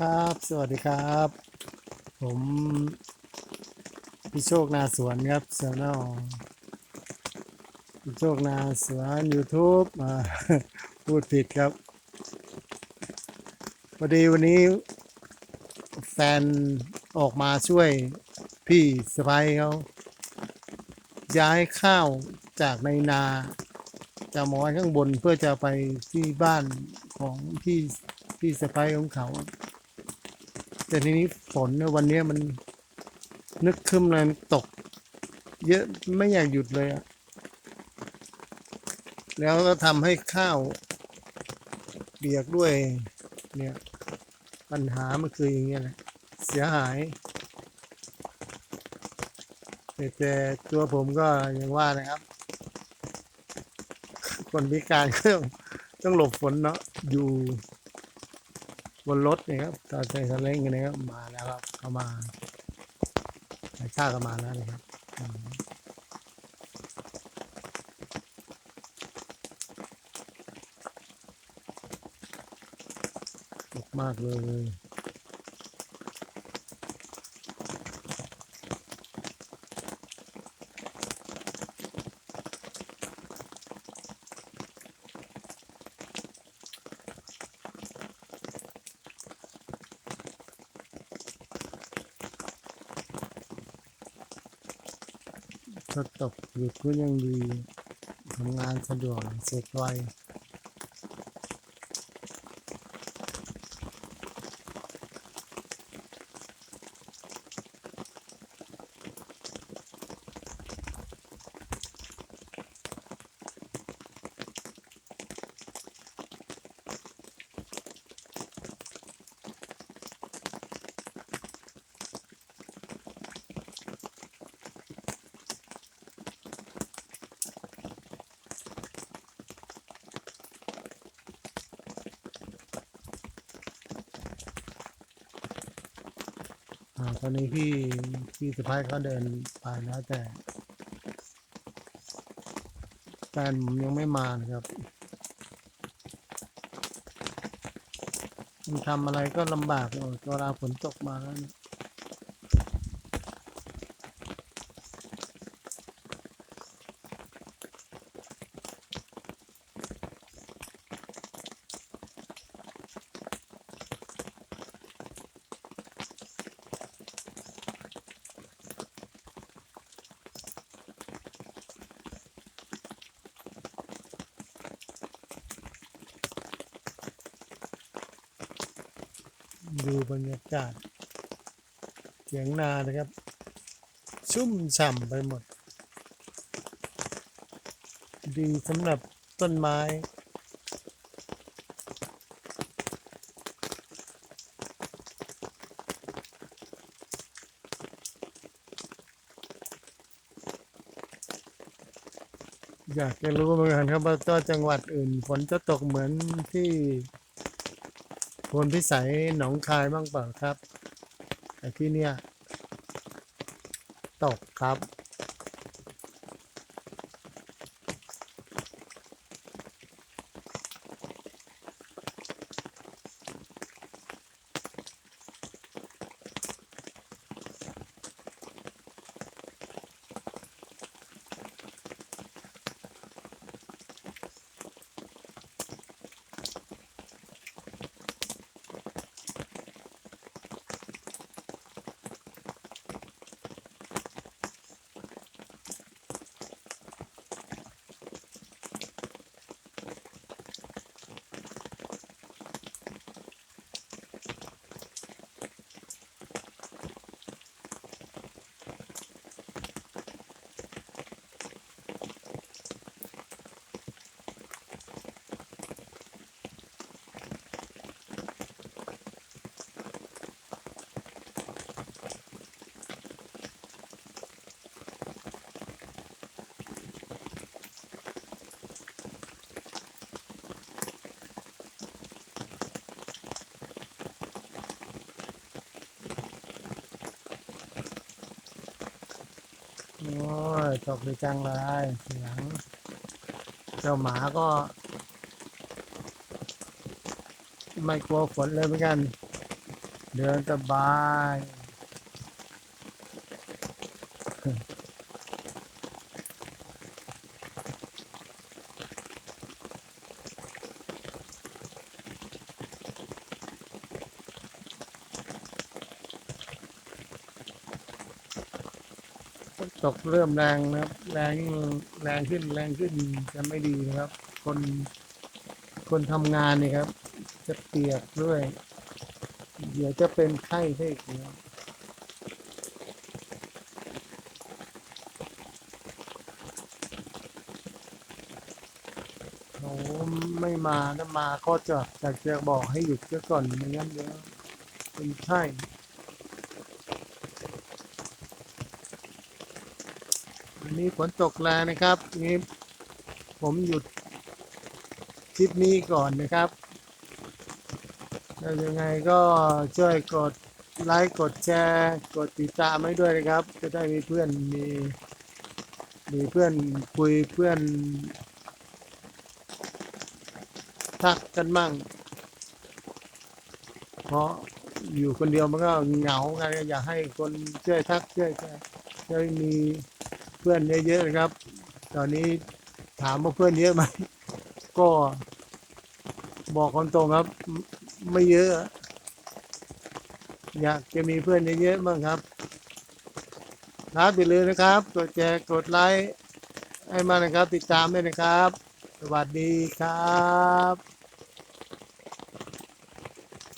ครับ สวัสดีครับ ผมพี่โชคนาสวนครับเซนอพี่โชคนาสวน YouTube มาพูดผิดครับพอดีวันนี้แฟนออกมาช่วยพี่สะพ้ายเขาย้ายข้าวจากในนาจากหมอไว้ข้างบนเพื่อจะไปที่บ้านของพี่พี่สะพ้ายของเขา แต่ทีนี้ฝนเนี่ยวันนี้มันนึกครึมเลยมันตก เยอะไม่อยากหยุดเลยอะแล้วก็ทำให้ข้าวเปียกด้วย เนี่ย ปัญหามันคืออย่างเงี้ยแหละเสียหาย แต่ตัวผมก็อย่างว่านะครับ คนพิการก็ต้องหลบฝนเนาะอยู่ บนรถเนี่ยครับตอนใส่สเล้งกันนะครับมาแล้วครับเข้ามาสายชาติก็มาแล้วนะครับมากเลย ถ้าตกหยุดก็ยังดีทำงานสะดวกเสร็จไว อ่าตอนนี้พี่พี่สะพ้ายเขาเดินไปแล้วแต่แฟนผมยังไม่มานะครับมันทำอะไรก็ลำบากเลยเวลาฝนตกมาแล้วนะ ดูบรรยากาศเถียงนานะครับ ชุ่มฉ่ำไปหมด ดีสำหรับต้นไม้อยากจะรู้เหมือนกันครับว่าจังหวัดอื่นฝนจะตกเหมือนที่ พลพิสัยหนองคายบ้างเปล่าครับไอ้ที่เนี่ย ตกครับ โอ้ยตกดีจังเลยเสียงเจ้าหมาก็ ไม่กลัวฝนเลยเหมือนกัน เดินสบาย ตกเริ่มแรงนะครับ แรงแรงขึ้นแรงขึ้นจะไม่ดีนะครับ คนคนทำงานนี่ครับ จะเปียกด้วย เดี๋ยวจะเป็นไข้ได้อีกนะครับเขาไม่มาถ้ามาก็จะอยากจะบอกให้หยุดซะก่อนไม่งั้นเดี๋ยวเป็นไข้ อันนี้ฝนตกแรงนะครับนี่ผมหยุดคลิปนี้ก่อนนะครับแล้วยังไงก็ช่วยกดไลค์กดแชร์กดติดตามให้ด้วยนะครับ จะได้มีเพื่อนมีมีเพื่อนคุยเพื่อน ทักกันมั่ง เพราะอยู่คนเดียวมันก็เหงาไงอยากให้คนช่วยทักช่วยแชร์ช่วยมี เพื่อนเยอะๆนะครับ ตอนนี้ถามว่าเพื่อนเยอะไหม ก็บอกคนตรงครับ ไม่เยอะ อยากจะมีเพื่อนเยอะๆบ้างครับครับอย่าลืมนะครับ กดแชร์กดไลค์ให้มานะครับ ติดตามด้วยนะครับ สวัสดีครับ